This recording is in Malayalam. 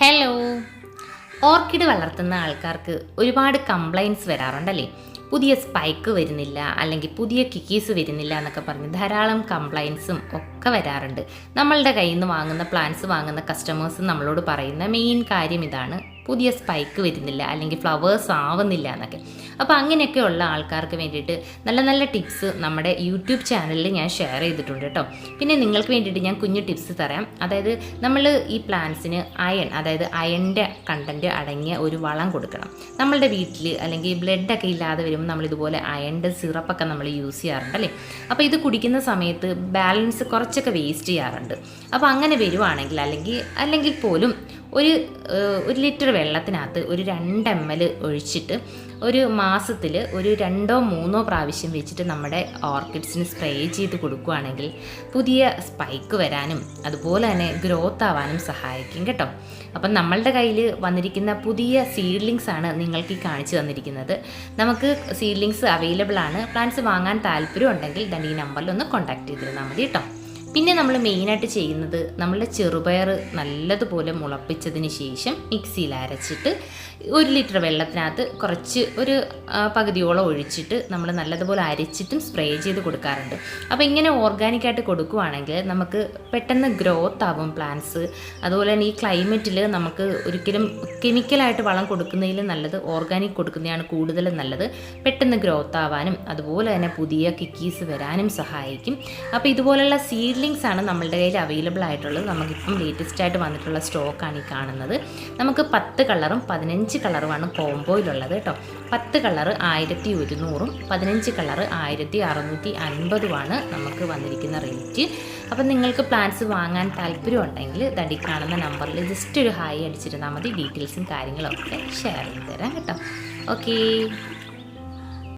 ഹലോ ഓർക്കിഡ് വളർത്തുന്ന ആൾക്കാർക്ക് ഒരുപാട് കംപ്ലൈന്റ്സ് വരാറുണ്ടല്ലേ? പുതിയ സ്പൈക്ക് വരുന്നില്ല അല്ലെങ്കിൽ പുതിയ കിക്കീസ് വരുന്നില്ല എന്നൊക്കെ പറഞ്ഞ് ധാരാളം കംപ്ലൈൻസും ഒക്കെ വരാറുണ്ട്. നമ്മളുടെ കയ്യിൽ നിന്ന് വാങ്ങുന്ന പ്ലാന്റ്സ് വാങ്ങുന്ന കസ്റ്റമേഴ്സ് നമ്മളോട് പറയുന്ന മെയിൻ കാര്യം ഇതാണ് പുതിയ സ്പൈക്ക് വരുന്നില്ല അല്ലെങ്കിൽ ഫ്ലവേഴ്സ് ആവുന്നില്ല എന്നൊക്കെ. അപ്പോൾ അങ്ങനെയൊക്കെയുള്ള ആൾക്കാർക്ക് വേണ്ടിയിട്ട് നല്ല നല്ല ടിപ്സ് നമ്മുടെ യൂട്യൂബ് ചാനലിൽ ഞാൻ ഷെയർ ചെയ്തിട്ടുണ്ട് കേട്ടോ. പിന്നെ നിങ്ങൾക്ക് വേണ്ടിയിട്ട് ഞാൻ കുഞ്ഞു ടിപ്സ് തരാം. അതായത് നമ്മൾ ഈ പ്ലാന്റ്സിന് അയൺ അതായത് അയണിന്റെ കണ്ടന്റ് അടങ്ങിയ ഒരു വളം കൊടുക്കണം. നമ്മളുടെ വീട്ടിൽ അല്ലെങ്കിൽ ബ്ലഡൊക്കെ ഇല്ലാതെ വരുമ്പോൾ നമ്മളിതുപോലെ അയണിന്റെ സിറപ്പൊക്കെ നമ്മൾ യൂസ് ചെയ്യാറുണ്ട് അല്ലേ? അപ്പോൾ ഇത് കുടിക്കുന്ന സമയത്ത് ബാലൻസ് കുറച്ചൊക്കെ വേസ്റ്റ് ചെയ്യാറുണ്ട്. അപ്പോൾ അങ്ങനെ വരുവാണെങ്കിൽ അല്ലെങ്കിൽ അല്ലെങ്കിൽ പോലും ഒരു ഒരു ലിറ്റർ വെള്ളത്തിനകത്ത് ഒരു രണ്ട് എം എൽ ഒഴിച്ചിട്ട് ഒരു മാസത്തിൽ ഒരു രണ്ടോ മൂന്നോ പ്രാവശ്യം വെച്ചിട്ട് നമ്മുടെ ഓർക്കിഡ്സിന് സ്പ്രേ ചെയ്ത് കൊടുക്കുകയാണെങ്കിൽ പുതിയ സ്പൈക്ക് വരാനും അതുപോലെ തന്നെ ഗ്രോത്ത് ആവാനും സഹായിക്കും കേട്ടോ. അപ്പം നമ്മളുടെ കയ്യിൽ വന്നിരിക്കുന്ന പുതിയ സീഡ്ലിങ്സ് ആണ് നിങ്ങൾക്ക് ഈ കാണിച്ചു തന്നിരിക്കുന്നത്. നമുക്ക് സീഡ്ലിങ്സ് അവൈലബിൾ ആണ്. പ്ലാന്റ്സ് വാങ്ങാൻ താല്പര്യം ഉണ്ടെങ്കിൽ ദൻ ഈ നമ്പറിൽ ഒന്ന് കോൺടാക്ട് ചെയ്തിരുന്നാൽ മതി കേട്ടോ. പിന്നെ നമ്മൾ മെയിനായിട്ട് ചെയ്യുന്നത് നമ്മളുടെ ചെറുപയർ നല്ലതുപോലെ മുളപ്പിച്ചതിന് ശേഷം മിക്സിയിൽ അരച്ചിട്ട് ഒരു ലിറ്റർ വെള്ളത്തിനകത്ത് കുറച്ച് ഒരു പകുതിയോളം ഒഴിച്ചിട്ട് നമ്മൾ നല്ലതുപോലെ അരച്ചിട്ടും സ്പ്രേ ചെയ്ത് കൊടുക്കാറുണ്ട്. അപ്പോൾ ഇങ്ങനെ ഓർഗാനിക്കായിട്ട് കൊടുക്കുവാണെങ്കിൽ നമുക്ക് പെട്ടെന്ന് ഗ്രോത്ത് ആവും പ്ലാന്റ്സ് അതുപോലെ തന്നെ ഈ ക്ലൈമറ്റിൽ നമുക്ക് ഒരിക്കലും കെമിക്കലായിട്ട് വളം കൊടുക്കുന്നതിൽ നല്ലത് ഓർഗാനിക് കൊടുക്കുന്നതാണ് കൂടുതൽ നല്ലത്. പെട്ടെന്ന് ഗ്രോത്ത് ആവാനും അതുപോലെ തന്നെ പുതിയ കിക്കീസ് വരാനും സഹായിക്കും. അപ്പോൾ ഇതുപോലുള്ള സീഡ്ലിങ്സ് ആണ് നമ്മളുടെ കയ്യിൽ അവൈലബിൾ ആയിട്ടുള്ളത്. നമുക്കിപ്പം ലേറ്റസ്റ്റ് ആയിട്ട് വന്നിട്ടുള്ള സ്റ്റോക്കാണ് ഈ കാണുന്നത്. നമുക്ക് പത്ത് കളറും പതിനഞ്ച് കളറുമാണ് കോംബോയിലുള്ളത് കേട്ടോ. പത്ത് കളറ് ആയിരത്തി ഒരുന്നൂറും പതിനഞ്ച് കളറ് ആയിരത്തി അറുന്നൂറ്റി അൻപതുമാണ് നമുക്ക് വന്നിരിക്കുന്ന റേറ്റ് അപ്പം നിങ്ങൾക്ക് പ്ലാൻസ് വാങ്ങാൻ താല്പര്യം ഉണ്ടെങ്കിൽ തടി കാണുന്ന നമ്പറിൽ ജസ്റ്റ് ഒരു ഹായ് അടിച്ചിരുന്നാൽ മതി. ഡീറ്റെയിൽസും കാര്യങ്ങളൊക്കെ ഷെയർ ചെയ്ത് തരാം കേട്ടോ. ഓക്കേ